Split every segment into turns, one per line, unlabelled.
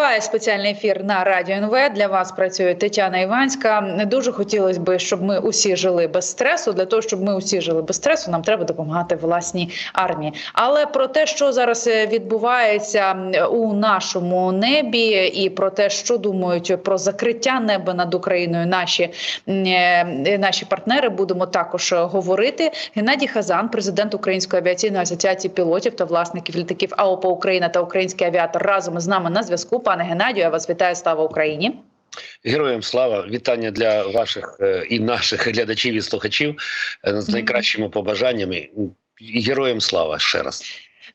Триває спеціальний ефір на радіо НВ. Для вас працює Тетяна Іванська. Не дуже хотілося б, щоб ми усі жили без стресу. Для того, щоб ми усі жили без стресу, нам треба допомагати власній армії. Але про те, що зараз е, відбувається у нашому небі, і про те, що думають про закриття неба над Україною, наші, е, наші партнери, будемо також говорити. Геннадій Хазан, президент Української авіаційної асоціації пілотів та власників літаків АОП Україна та український авіатор разом з нами на зв'язку. Пане Геннадію, я вас вітаю. Слава Україні!
Героям слава вітання для ваших е, і наших глядачів і слухачів е, з найкращими побажаннями. Героям слава ще раз.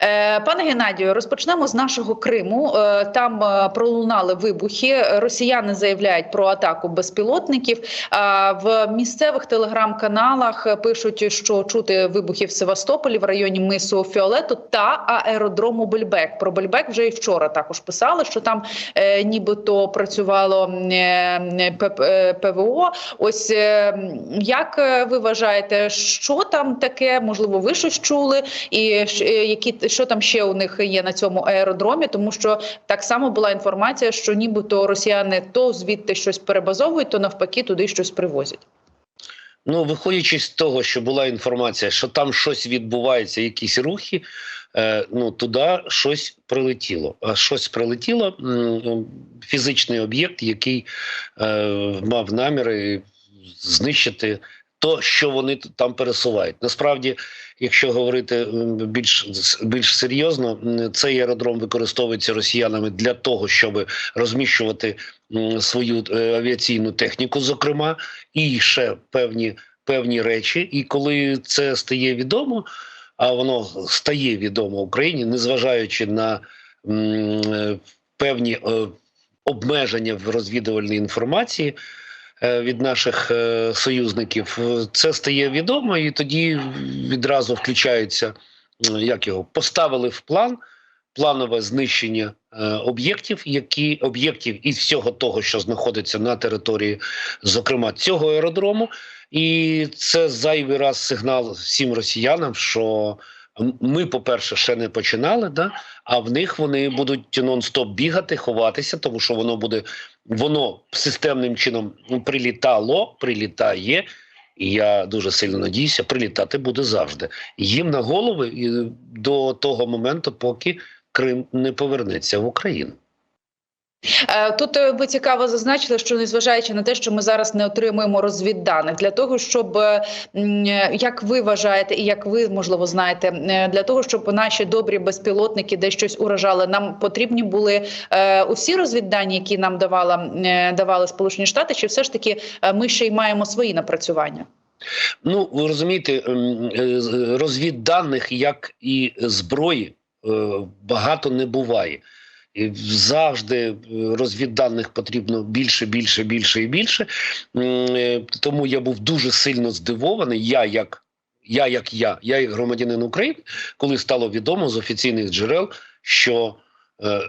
Е, Пане Геннадію, розпочнемо з нашого Криму. Е, Там е, пролунали вибухи. Росіяни заявляють про атаку безпілотників. В місцевих телеграм-каналах пишуть, що чути вибухи в Севастополі в районі мису Фіолету та аеродрому Бельбек. Про Бельбек вже і вчора також писали, що там нібито працювало ПВО. Ось як ви вважаєте, що там таке? Можливо, ви щось чули, і які що там ще у них є на цьому аеродромі? Тому що так само була інформація, що нібито росіяни то звідти щось перебазовують, то навпаки туди щось привозять.
Ну, виходячи з того, що була інформація, що там щось відбувається, якісь рухи. е, Ну туди щось прилетіло. А щось прилетіло фізичний об'єкт, який е, мав наміри знищити то, що вони там пересувають. Насправді, якщо говорити більш більш серйозно, цей аеродром використовується росіянами для того, щоб розміщувати свою е, авіаційну техніку, зокрема, і ще певні певні речі. І коли це стає відомо, а воно стає відомо Україні, незважаючи на е, певні е, обмеження в розвідувальній інформації від наших е, союзників, е, це стає відомо, і тоді відразу включаються, як його поставили в план. Планове знищення е, об'єктів, які об'єктів із всього того, що знаходиться на території, зокрема цього аеродрому, і це зайвий раз сигнал всім росіянам, що ми, по-перше, ще не починали, да? а в них вони будуть нон-стоп бігати, ховатися, тому що воно буде воно системним чином прилітало, прилітає. І я дуже сильно надіюся, прилітати буде завжди. Їм на голови до того моменту, поки Крим не повернеться в Україну.
Е, Тут е, ви цікаво зазначили, що незважаючи на те, що ми зараз не отримуємо розвідданих для того, щоб е, як ви вважаєте, і як ви можливо знаєте, для того, щоб наші добрі безпілотники десь щось уражали, нам потрібні були усі розвіддані, які нам давала давали Сполучені Штати, чи все ж таки ми ще й маємо свої напрацювання?
Ну, ви розумієте, розвідданих, як і зброї, багато не буває. І завжди е, розвідданих потрібно більше, більше, більше і більше. Е, Тому я був дуже сильно здивований. Я як я, як я, я як громадянин України, коли стало відомо з офіційних джерел, що е,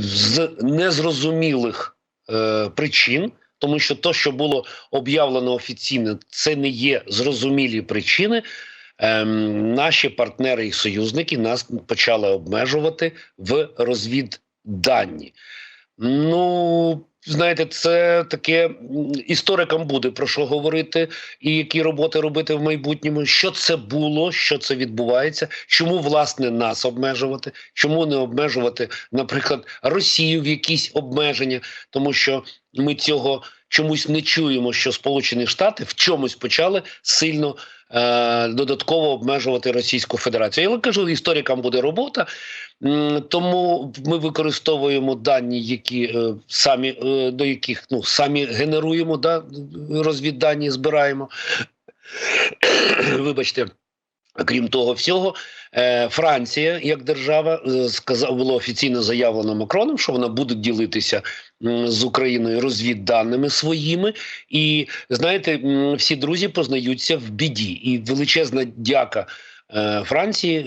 з незрозумілих причин, тому що то, що було об'явлено офіційно, це не є зрозумілі причини. Ем, наші партнери і союзники нас почали обмежувати в розвідданні. Ну, знаєте, це таке історикам буде про що говорити і які роботи робити в майбутньому. Що це було, що це відбувається, чому власне нас обмежувати, чому не обмежувати, наприклад, Росію в якісь обмеження, тому що ми цього чомусь не чуємо, що Сполучені Штати в чомусь почали сильно додатково обмежувати Російську Федерацію. Я кажу, історикам буде робота, тому ми використовуємо дані, які е, самі е, до яких ну самі генеруємо, да, розвіддані збираємо. Вибачте. Крім того всього, е, Франція як держава е, сказав, було офіційно заявлено Макроном, що вона буде ділитися з Україною розвідданими своїми, і знаєте, всі друзі познаються в біді. І величезна дяка е, Франції,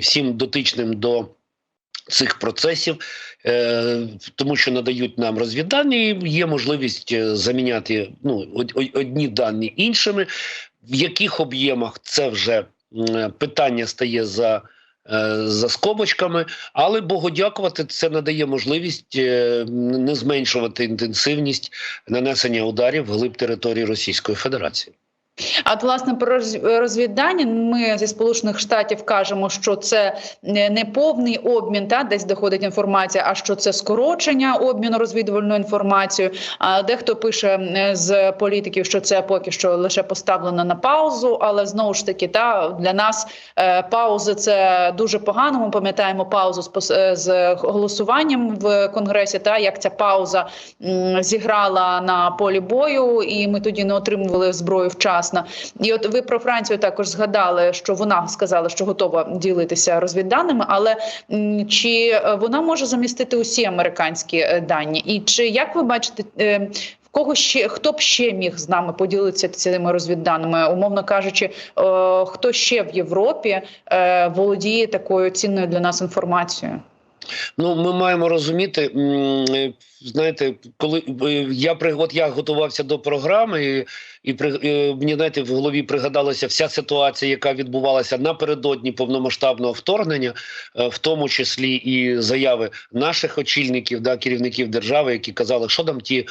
всім дотичним до цих процесів, тому що надають нам розвіддані, і є можливість заміняти ну, од- од- одні дані іншими. В яких об'ємах це вже питання стає за е, за скобочками, але Богу дякувати, це надає можливість е, не зменшувати інтенсивність нанесення ударів глиб території Російської Федерації.
А от, власне про роз- розвіддання ми зі сполучених штатів кажемо, що це не повний обмін, та десь доходить інформація, а що це скорочення обміну розвідувальною інформацією. А дехто пише з політиків, що це поки що лише поставлено на паузу, але знову ж таки, та для нас е, паузи це дуже погано. Ми пам'ятаємо паузу е, з голосуванням в конгресі. Та як ця пауза зіграла на полі бою, і ми тоді не отримували зброю вчасно. І от ви про Францію також згадали, що вона сказала, що готова ділитися розвідданими, але чи е, вона може замістити усі американські е, дані? І чи як ви бачите? е, Кого ще хто б ще міг з нами поділитися цими розвідданими, умовно кажучи, хто ще в Європі володіє такою цінною для нас інформацією?
Ну, ми маємо розуміти, знаєте, коли я от я готувався до програми, і, і при е, мені знаєте, в голові пригадалася вся ситуація, яка відбувалася напередодні повномасштабного вторгнення, е, в тому числі і заяви наших очільників, да, керівників держави, які казали, що там ті е,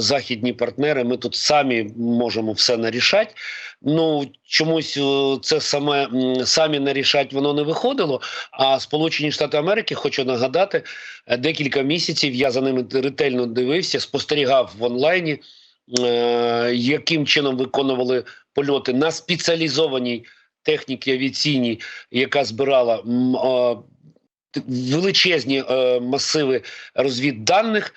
західні партнери, ми тут самі можемо все нарішати. Ну чомусь це саме самі нарішать воно не виходило. А Сполучені Штати Америки, хочу нагадати, декілька місяців я за ними ретельно дивився, спостерігав в онлайні, яким чином виконували польоти на спеціалізованій техніці авіаційній, яка збирала е, величезні е, масиви розвідданих,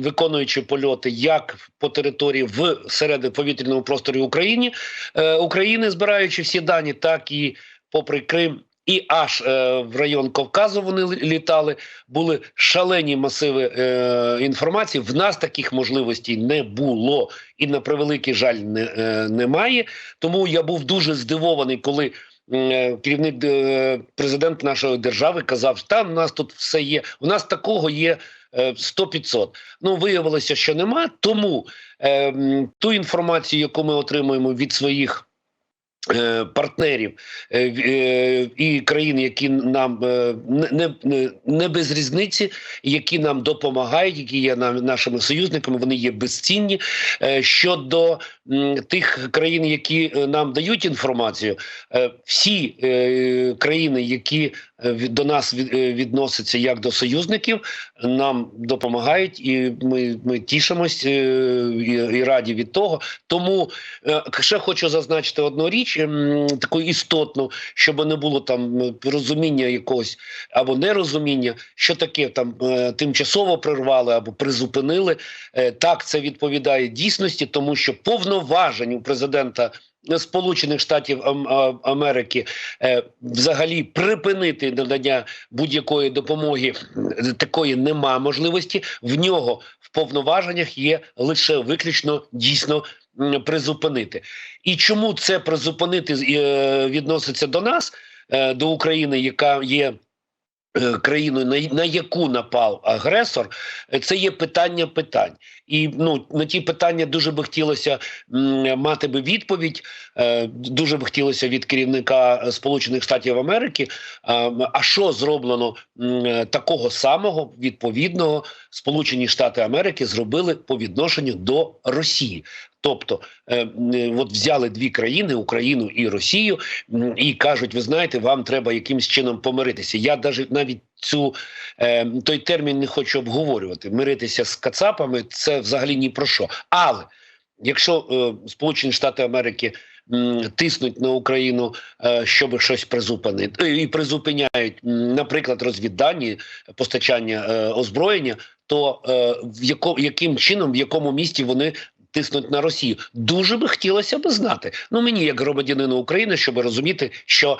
виконуючи польоти як по території в серед повітряному просторі України, е, України, збираючи всі дані, так і попри Крим. І аж е, в район Кавказу вони літали. Були шалені масиви е, інформації. В нас таких можливостей не було, і на превеликий жаль, не, е, немає. Тому я був дуже здивований, коли е, керівник е, президент нашої держави казав, що там у нас тут все є. У нас такого є е, 100-500. Ну виявилося, що нема. Тому е, ту інформацію, яку ми отримуємо від своїх. Е, Партнерів е, е, і країн, які нам не, не, без різниці, які нам допомагають, які є нам нашими союзниками, вони є безцінні. Щодо тих країн, які нам дають інформацію, всі країни, які до нас відносяться як до союзників, нам допомагають, і ми, ми тішимось і, раді від того. Тому ще хочу зазначити одну річ, таку істотну, щоб не було там е, розуміння якогось або нерозуміння, що таке там е, тимчасово прервали або призупинили. Е, Так, це відповідає дійсності, тому що повноважень у президента. Сполучених Штатів Америки взагалі припинити надання будь-якої допомоги такої нема можливості. В нього в повноваженнях є лише виключно дійсно призупинити. І чому це призупинити е, відноситься до нас, е, до України, яка є. е, Країною на, яку напав агресор, це є питання питань, і ну на ті питання дуже би хотілося мати би відповідь. Дуже би хотілося від керівника Сполучених Штатів Америки. А, що зроблено такого самого відповідного Сполучені Штати Америки зробили по відношенню до Росії? Тобто, е, от взяли дві країни Україну і Росію, і кажуть: ви знаєте, вам треба якимось чином помиритися. Я навіть навіть цю е, той термін не хочу обговорювати. Миритися з Кацапами це взагалі ні про що. Але якщо е, Сполучені Штати Америки тиснуть на Україну, е, щоб щось призупинити, е, і призупиняють, наприклад, розвіддані постачання е, озброєння, то е, в яко, яким чином, в якому місті вони. Тиснуть на Росію дуже би хотілося б знати. Ну мені, як громадянину України, щоб розуміти, що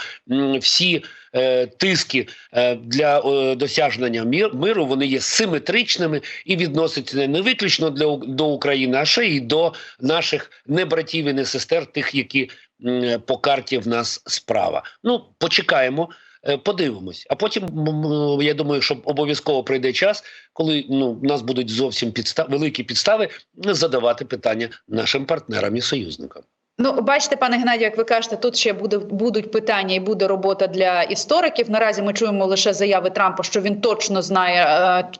всі е, тиски е, для е, досягнення мір, миру вони є симетричними і відносяться не виключно для до України, а ще й до наших не братів і не сестер, тих, які м, по карті в нас справа. Ну почекаємо. Е, Подивимось, а потім м, я думаю, що обов'язково прийде час, коли ну в нас будуть зовсім підстав великі підстави задавати питання нашим партнерам і союзникам.
Ну, бачите, пане Геннадію, як ви кажете, тут ще буде будуть питання і буде робота для істориків. Наразі ми чуємо лише заяви Трампа, що він точно знає,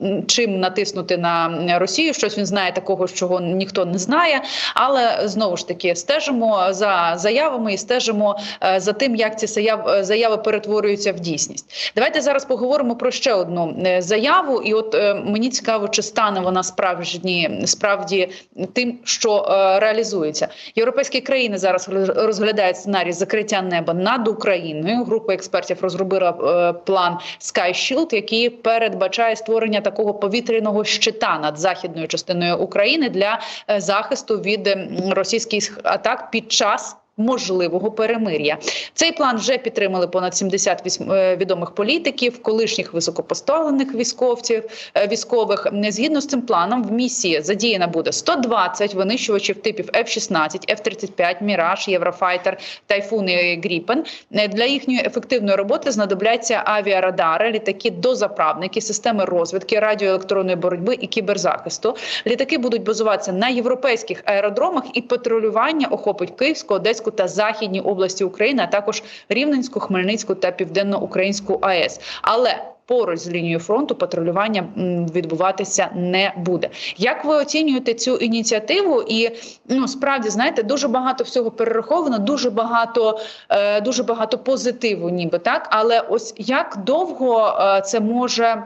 е, чим натиснути на Росію. Щось він знає такого, чого ніхто не знає. Але знову ж таки стежимо за заявами і стежимо е, за тим, як ці заяв- заяви перетворюються в дійсність. Давайте зараз поговоримо про ще одну е, заяву. І от е, мені цікаво, чи стане вона справжні справді тим, що е, реалізується. Європейські країни зараз роз- розглядають сценарій закриття неба над Україною. Група експертів розробила е, план Sky Shield, який передбачає створення такого повітряного щита над західною частиною України для е, захисту від російських атак під час. Можливого перемир'я цей план вже підтримали понад 70 віс- е, відомих політиків, колишніх високопоставлених військовців е, військових. Згідно з цим планом, в місії задіяна буде 120 винищувачів типів F-16, F-35, Міраж, Єврофайтер, Тайфун і Гріпен. Е, Для їхньої ефективної роботи знадобляться авіарадари, літаки дозаправники, системи розвідки, радіоелектронної боротьби і кіберзахисту. Літаки будуть базуватися на європейських аеродромах, і патрулювання охопить Київську, Одеську та Західні області України, а також Рівненську, Хмельницьку та Південно-Українську АЕС. Але Поруч з лінією фронту патрулювання відбуватися не буде. Як ви оцінюєте цю ініціативу? І ну справді знаєте, дуже багато всього перераховано, дуже багато, е, дуже багато позитиву, ніби так. Але ось як довго е, це може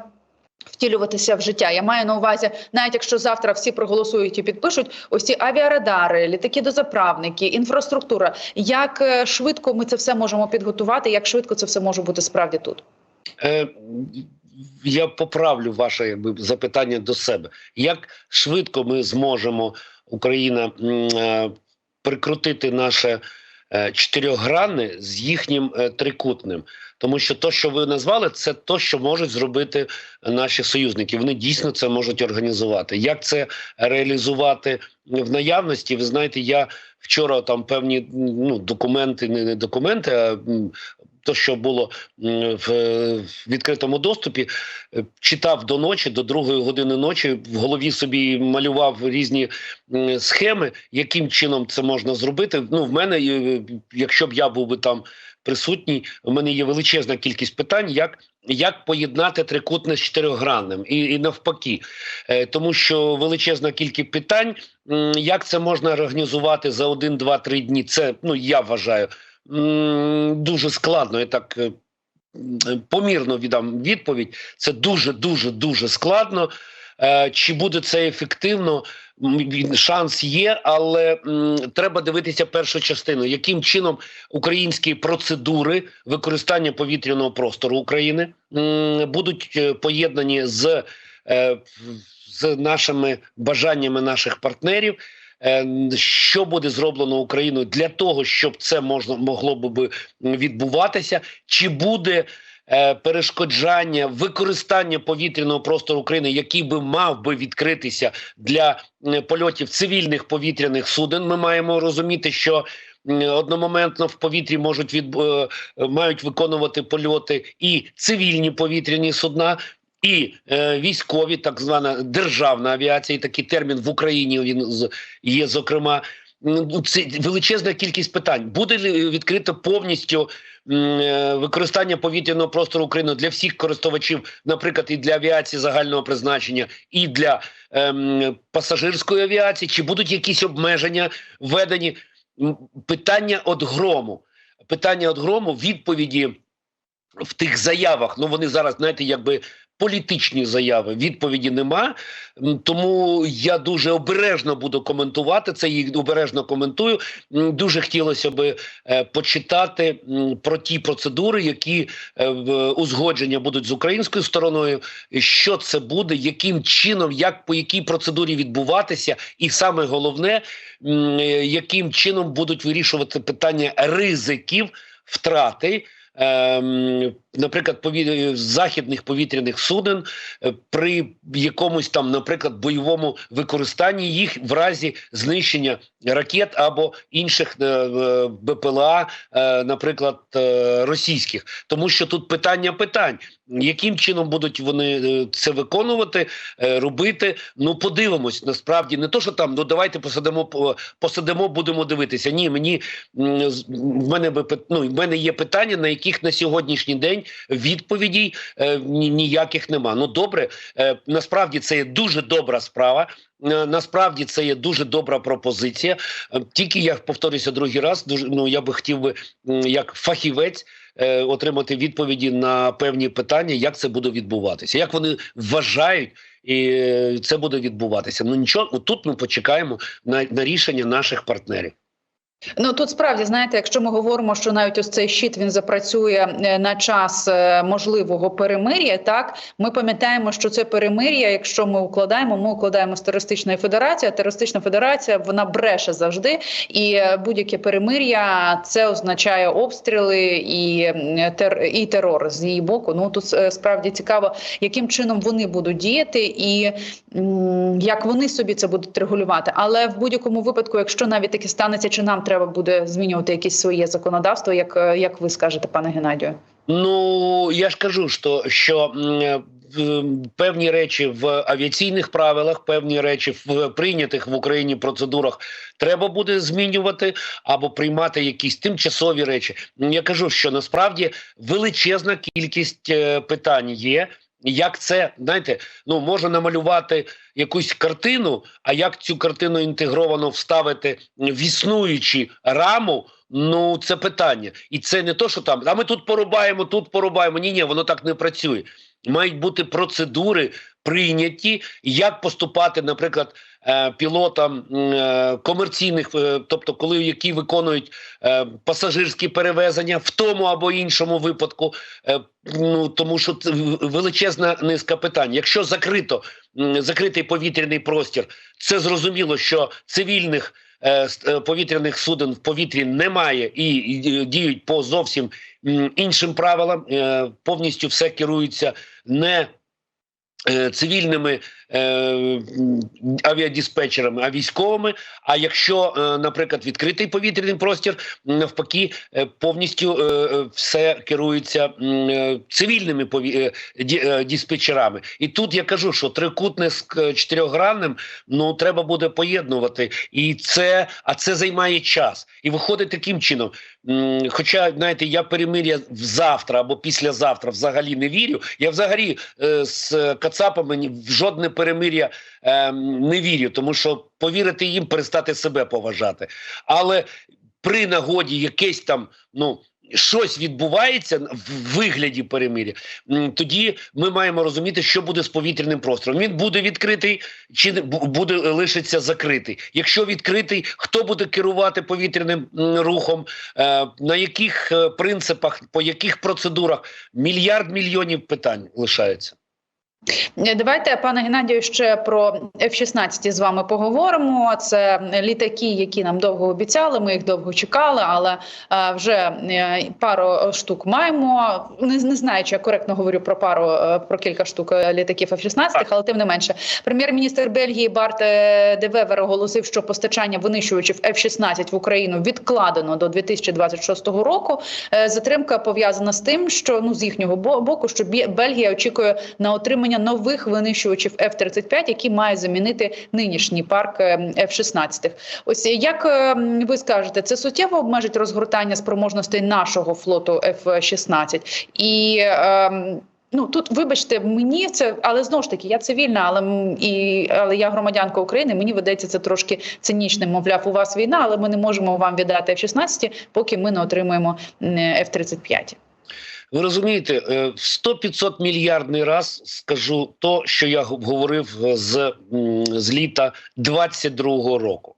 втілюватися в життя? Я маю на увазі, навіть якщо завтра всі проголосують і підпишуть ось ці авіарадари, літаки дозаправники, інфраструктура. Як е, швидко ми це все можемо підготувати? Як швидко це все може бути справді тут?
Е, я поправлю ваше якби, запитання до себе. Як швидко ми зможемо, Україна, е, прикрутити наше чотирьохгранне з їхнім е, трикутним? Тому що то, що ви назвали, це то, що можуть зробити наші союзники. Вони дійсно це можуть організувати. Як це реалізувати в наявності? Ви знаєте, я вчора там певні ну, документи, не, документи, а то, що було в, в відкритому доступі, е, читав до ночі, до другої години ночі, в голові собі малював різні схеми, яким чином це можна зробити. Ну, в мене, е, якщо б я був би там присутній, в мене є величезна кількість питань, як. Як поєднати трикутне з чотирьохгранним і, і навпаки, е, тому що величезна кількість питань, як це можна організувати за один, два, три дні. Це ну я вважаю дуже складно. Я так е, помірно віддам відповідь. Це дуже, дуже, дуже складно. Е, Чи буде це ефективно? Шанс є, але м, треба дивитися першу частину, яким чином українські процедури використання повітряного простору України м, будуть е, поєднані з, е, з нашими бажаннями наших партнерів. Е, Що буде зроблено Україною для того, щоб це можна могло би відбуватися? Чи буде е, перешкоджання використання повітряного простору України, який би мав би відкритися для е, польотів цивільних повітряних суден? Ми маємо розуміти, що одномоментно в повітрі можуть від е, мають виконувати польоти і цивільні повітряні судна. І е, військові, так звана державна авіація, і такий термін в Україні він є. Зокрема, Ну, це величезна кількість питань. Буде відкрито повністю е, використання повітряного простору України для всіх користувачів, наприклад, і для авіації загального призначення, і для ем, пасажирської авіації? Чи будуть якісь обмеження введені? Питання от грому. Питання от грому, відповіді в тих заявах. Ну вони зараз, знаєте, якби політичні заяви. Відповіді нема. Тому я дуже обережно буду коментувати це. Їх обережно коментую. Дуже хотілося би е, почитати про ті процедури, які е, узгодження будуть з українською стороною. Що це буде, яким чином, як по якій процедурі відбуватися, і саме головне, е, яким чином будуть вирішувати питання ризиків втрати ем, наприклад, пові... західних повітряних суден е, при якомусь там, наприклад, бойовому використанні їх в разі знищення ракет або інших е, е, БПЛА, наприклад, російських, тому що тут питання питань. Яким чином будуть вони це виконувати, робити? Ну подивимось. Насправді не то, що там ну давайте посадимо посадимо, будемо дивитися. Ні, мені в мене би ну, в мене є питання, на яких на сьогоднішній день відповідей е, ніяких нема. Ну добре, е, насправді це є дуже добра справа. Е, Насправді це є дуже добра пропозиція. Тільки я повторюся другий раз. Дуже ну я би хотів би як фахівець е, отримати відповіді на певні питання, як це буде відбуватися, як вони вважають. І це буде відбуватися. Ну нічого, тут ми почекаємо на, на рішення наших партнерів.
Ну тут справді знаєте, якщо ми говоримо, що навіть ось цей щит він запрацює е, на час е, можливого перемир'я, так ми пам'ятаємо, що це перемир'я, якщо ми укладаємо, ми укладаємо з терористичною федерацією. Терористична федерація вона бреше завжди, і е, будь-яке перемир'я це означає обстріли і тер і терор з її боку. Ну тут справді цікаво, яким чином вони будуть діяти і як вони собі це будуть регулювати. Але в будь-якому випадку, якщо навіть таке станеться, чи нам треба буде змінювати якесь своє законодавство, як, е, як ви скажете, пане Геннадію?
Ну я ж кажу, що, що певні речі в авіаційних правилах, певні речі в прийнятих в Україні процедурах треба буде змінювати або приймати якісь тимчасові речі. Я кажу, що насправді величезна кількість е, питань є. Як це знаєте, ну можна намалювати якусь картину, а як цю картину інтегровано вставити в існуючі раму? Ну це питання, і це не то, що там а ми тут порубаємо, тут порубаємо. Ні, ні, воно так не працює. Мають бути процедури прийняті, як поступати, наприклад, пілотам е, комерційних, е, тобто, коли які виконують е, пасажирські перевезення в тому або іншому випадку. Е, ну тому що це величезна низка питань. Якщо закрито закритий повітряний простір, це зрозуміло, що цивільних е, е, повітряних суден в повітрі немає і, діють по зовсім іншим правилам. Е, повністю все керується не е, цивільними е, авіадиспетчерами, а військовими. А якщо, е, наприклад, відкритий повітряний простір, навпаки, е, повністю е, е, все керується е, цивільними пові... е, ді- е, диспетчерами. І тут я кажу, що трикутне з чотирьохгранним ну треба буде поєднувати, і це а це займає час. І виходить таким чином. Хоча, знаєте, я перемир'я завтра або післязавтра взагалі не вірю. Я взагалі е, з Кацапами в жодне перемир'я е, не вірю, тому що повірити їм перестати себе поважати. Але при нагоді якесь там, ну. Щось відбувається в вигляді перемир'я. Тоді ми маємо розуміти, що буде з повітряним простором. Він буде відкритий чи буде лишиться закритий. Якщо відкритий, хто буде керувати повітряним рухом, е, на яких е, принципах, по яких процедурах мільярд мільйонів питань лишаються.
Е, Давайте, пане Геннадію, ще про F-16 з вами поговоримо. Це літаки, які нам довго обіцяли. Ми їх довго чекали, але е, вже е, пару штук маємо. Не, не знаю, чи я коректно говорю про пару про кілька штук літаків F-16, але тим не менше, прем'єр-міністр Бельгії Барт е, де оголосив, що постачання винищувачів F-16 в Україну відкладено до 2026 року. Затримка пов'язана з тим, що ну з їхнього боку, що Бельгія очікує на отримання нових винищувачів F-35, які мають замінити нинішній парк е, F-16. Ось як е, ви скажете, це суттєво обмежить розгортання спроможностей нашого флоту F-16 і. ем, Ну тут, вибачте, мені це, але знову ж таки, я цивільна, але і але я громадянка України. Мені видається це трошки цинічним. Мовляв, у вас війна, але ми не можемо вам віддати F-16, поки ми не отримуємо м, F-35.
Ви розумієте, е, в 100-500 мільярдний раз скажу то, що я говорив е, з, з літа 22-го року,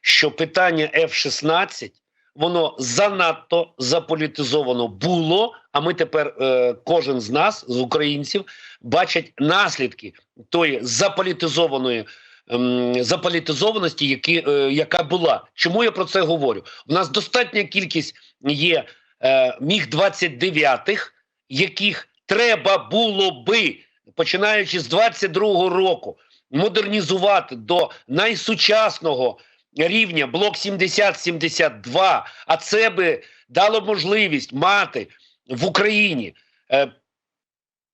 що питання F-16 воно занадто заполітизовано було. А ми тепер, е, кожен з нас, з українців, бачать наслідки тої заполітизованої. ем, Заполітизованості, які, яка була. Чому я про це говорю? У нас достатня кількість є е, міг 29-х яких треба було би, починаючи з 22-го року, модернізувати до найсучасного рівня блок 70-72, а це би дало можливість мати в Україні е,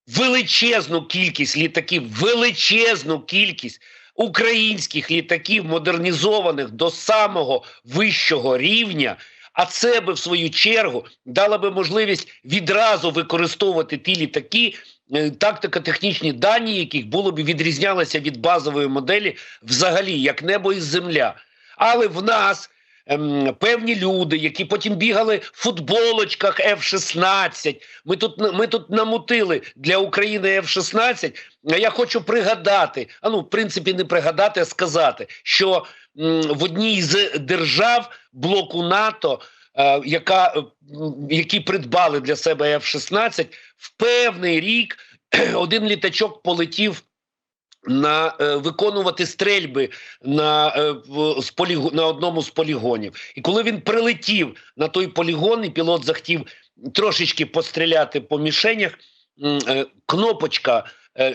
величезну кількість літаків, величезну кількість українських літаків, модернізованих до самого вищого рівня. А це би в свою чергу дало би можливість відразу використовувати ті літаки, е, тактико-технічні дані, яких було б відрізнялися від базової моделі взагалі як небо і земля. Але в нас ем, певні люди, які потім бігали в футболочках F-16. Ми тут ми тут намутили для України F-16. А я хочу пригадати, а ну в принципі не пригадати, а сказати, що м, в одній з держав блоку НАТО. е, Яка е, які придбали для себе F-16, в певний рік один літачок полетів на е, виконувати стрельби на, е, з поліго, на одному з полігонів. І коли він прилетів на той полігон, і пілот захотів трошечки постріляти по мішенях, кнопочка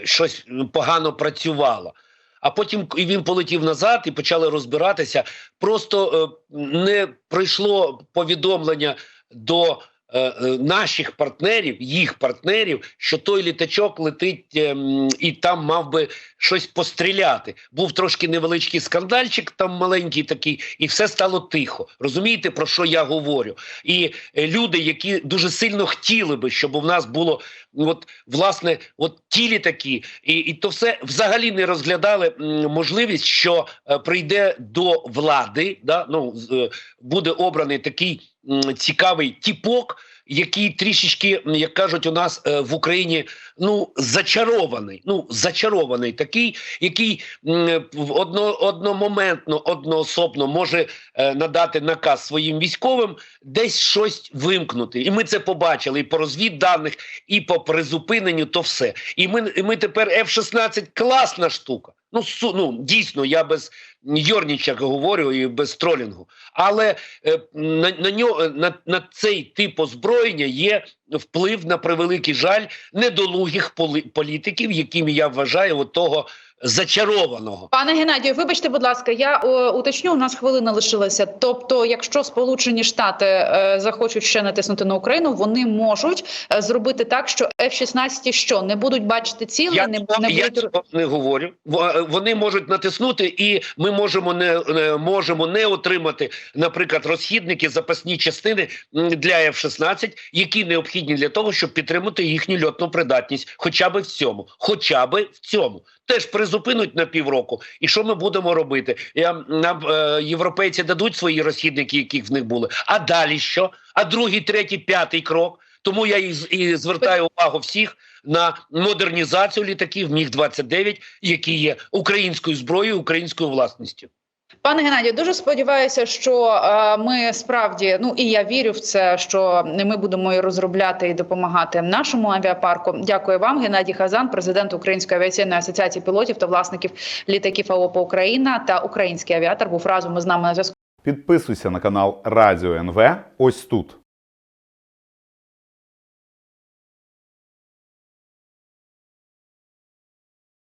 щось погано працювала. А потім і він полетів назад і почали розбиратися. Просто е, не прийшло повідомлення до е, е, наших партнерів, їх партнерів, що той літачок летить е, і там мав би щось постріляти. Був трошки невеличкий скандальчик, там маленький такий, і все стало тихо. Розумієте, про що я говорю? І е, люди, які дуже сильно хотіли би, щоб у нас було от власне от ті літаки, і, і то все взагалі не розглядали можливість, що е, прийде до влади, да, ну, е, буде обраний такий цікавий тіпок, який трішечки, як кажуть, у нас е, в Україні ну зачарований. Ну зачарований такий, який в одно, одномоментно, одноособно може е, надати наказ своїм військовим десь щось вимкнути. І ми це побачили і по розвідданих, і по призупиненню, то все. І ми, і ми тепер F-16 класна штука. Ну, су, ну дійсно, я без Йорніча говорю і без тролінгу. Але е, на, на, нього, на, на цей тип озброєння є вплив на превеликий жаль недолугих політиків, якими я вважаю того зачарованого.
Пане Геннадію, вибачте, будь ласка, я е, уточню. У нас хвилина лишилася. Тобто, якщо Сполучені Штати е, захочуть ще натиснути на Україну, вони можуть е, зробити так, що F-16 що не будуть бачити ціле,
Я,
не, не
я
будуть
цього не говорю. В- Вони можуть натиснути, і ми можемо не, не можемо не отримати, наприклад, розхідники, запасні частини для F-16, які необхідні для того, щоб підтримати їхню льотну придатність, хоча б в цьому, хоча б в цьому. Теж призупинуть на півроку. І що ми будемо робити? Я, нам е, європейці дадуть свої розхідники, які в них були. А далі що? А другий, третій, п'ятий крок. Тому я і, і звертаю увагу всіх на модернізацію літаків Міг 29 які є українською зброєю, українською власністю.
Пане Геннадію, дуже сподіваюся, що е, ми справді ну і я вірю в це, що ми будемо і розробляти і допомагати нашому авіапарку. Дякую вам, Геннадій Хазан, президент Української авіаційної асоціації пілотів та власників літаків АОП Україна та український авіатор був разом із нами на зв'язку.
Підписуйся на канал Радіо НВ ось тут.